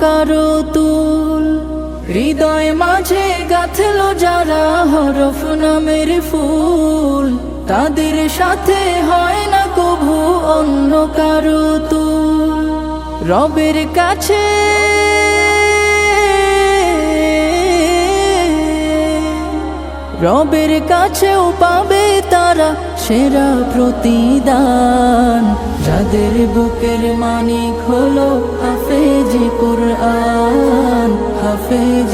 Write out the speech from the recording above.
কারও তুল। হৃদয় মাঝে গাথল যারা হরফ নামের ফুল। তাদের সাথে হয় না কভু অন্য কারও তুল। রবের কাছে রবের কাছেও পাবে তারা সেরা প্রতিদান। যাদের বুকের মানিক হলো হাফেজ